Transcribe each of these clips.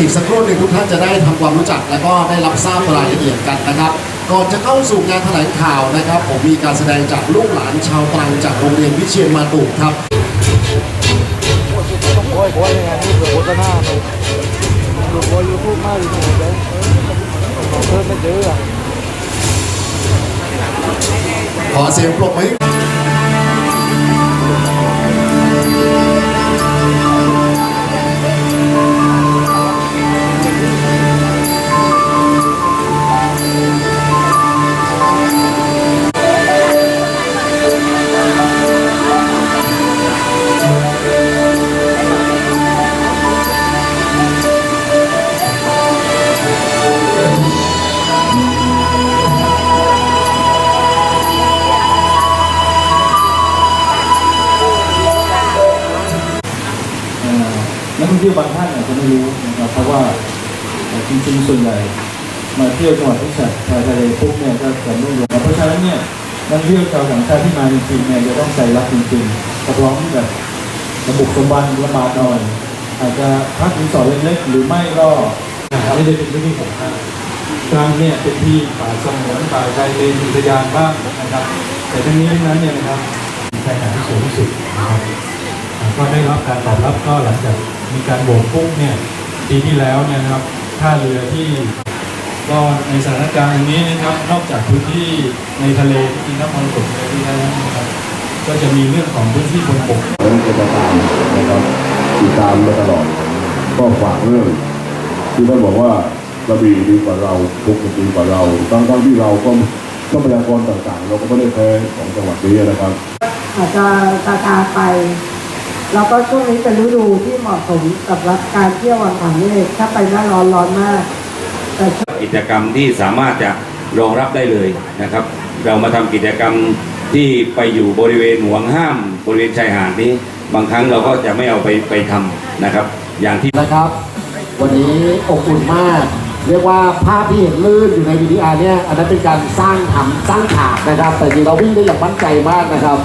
อีกสักครู่หนึ่งทุกท่านจะได้ทำความรู้จัก และก็ได้รับทราบรายละเอียดกันนะครับก่อนจะเข้าสู่งานแถลงข่าวนะครับ ผมมีการแสดงจากลูกหลานชาวตรังจากโรงเรียนวิเชียนมาตุครับโอ้ยโอ้ยงานนี้เผื่อโฆษณาไปดูโอ้ยยูทูบมากอยู่ที่ไหนเพิ่มไม่เจอะขอเสียงปรบมือ นักท่องเที่ยวบางท่านอาจจะไม่รู้นะครับเพราะว่าจริงๆส่วนใหญ่มาเที่ยวจังหวัดที่สัตว์ชายทะเลปุ๊บเนี่ยก็จะไม่รวมเพราะฉะนั้นเนี่ยนักท่องเที่ยวชาวต่างชาติที่มาจริงๆเนี่ยจะต้องใจรักจริงๆรับรองแบบระบุสมบัติระบาดหน่อยอาจจะพักรีสอร์ทเล็กๆหรือไม่ก็นะครับไม่ได้เป็นที่ของท่านกลางเนี่ยเป็นที่ป่าสงวนป่าชายเลนอุทยานบ้างนะครับ แต่ทั้งนี้ทั้งนั้นเนี่ยนะครับชายหาดที่สูงที่สุดนะครับ ก็ได้รับการตอบรับก็หลังจากมีการโบกปุ๊บเนี่ยปีที่แล้วเนี่ยนะครับท่าเรือที่ก็ในสถานการณ์อย่างนี้นะครับ นอกจากพื้นที่ในทะเลที่กินน้ำมันตกในที่แล้วนะครับก็จะมีเรื่องของพื้นที่บนบกผมจะตามนะครับติดตามมาตลอดก็ฝากเรื่อง ที่ท่านบอกว่ากระบี่ดีกว่าเราทุกข์ดีกว่าเราทั้งทั้งที่เราก็ทรัพยากรต่างๆ เราก็ไม่ได้แพ้ของจังหวัดนี้นะครับอาจจะตาตาไป แล้วก็ช่วงนี้เป็นฤดูที่เหมาะสมกับรับการเที่ยววันผ่านนี่ถ้าไปหน้าร้อนร้อนมากแต่กิจกรรมที่สามารถจะรองรับได้เลยนะครับ เรามาทำกิจกรรมที่ไปอยู่บริเวณห่วงห้าม บริเวณชายหาดนี้บางครั้งเราก็จะไม่เอาไปไปทำนะครับ อย่างที่นะครับ วันนี้อบอุ่นมาก เรียกว่าภาพที่เห็นลื่นอยู่ใน VTR เนี่ยอันนั้นเป็นการสร้างทำสร้างฉากนะครับ แต่จริงเราวิ่งได้อย่างมั่นใจมากนะครับ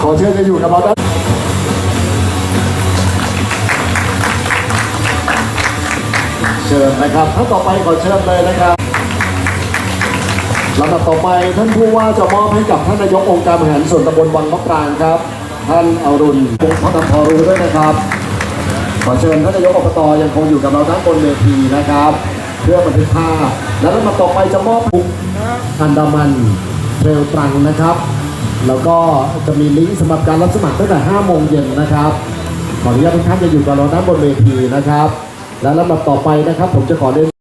ขอเชิญจะอยู่กับเรา เชิญนะครับท่านต่อไปขอเชิญเลยนะครับลำดับต่อไปท่านผู้ว่าจะมอบให้กับท่านนายกองค์การบริหารส่วนตำบลวังมะปรางครับ ท่านอรุณพงศ์พัฒนพอรู้ด้วยนะครับ ขอเชิญท่านนายกอบตยังคงอยู่กับเราด้านบนเวทีนะครับ เพื่อบันทึกภาพและลำดับต่อไปจะมอบบุกอันดามันเทรลตรังนะครับ แล้วก็จะมีลิงก์สำหรับการรับสมัครตั้งแต่5โมงเย็นนะครับขออนุญาตทุกท่านจะอยู่กับเราด้านบนเวทีนะครับ และลำดับต่อไปนะครับ ผมจะขอเรียน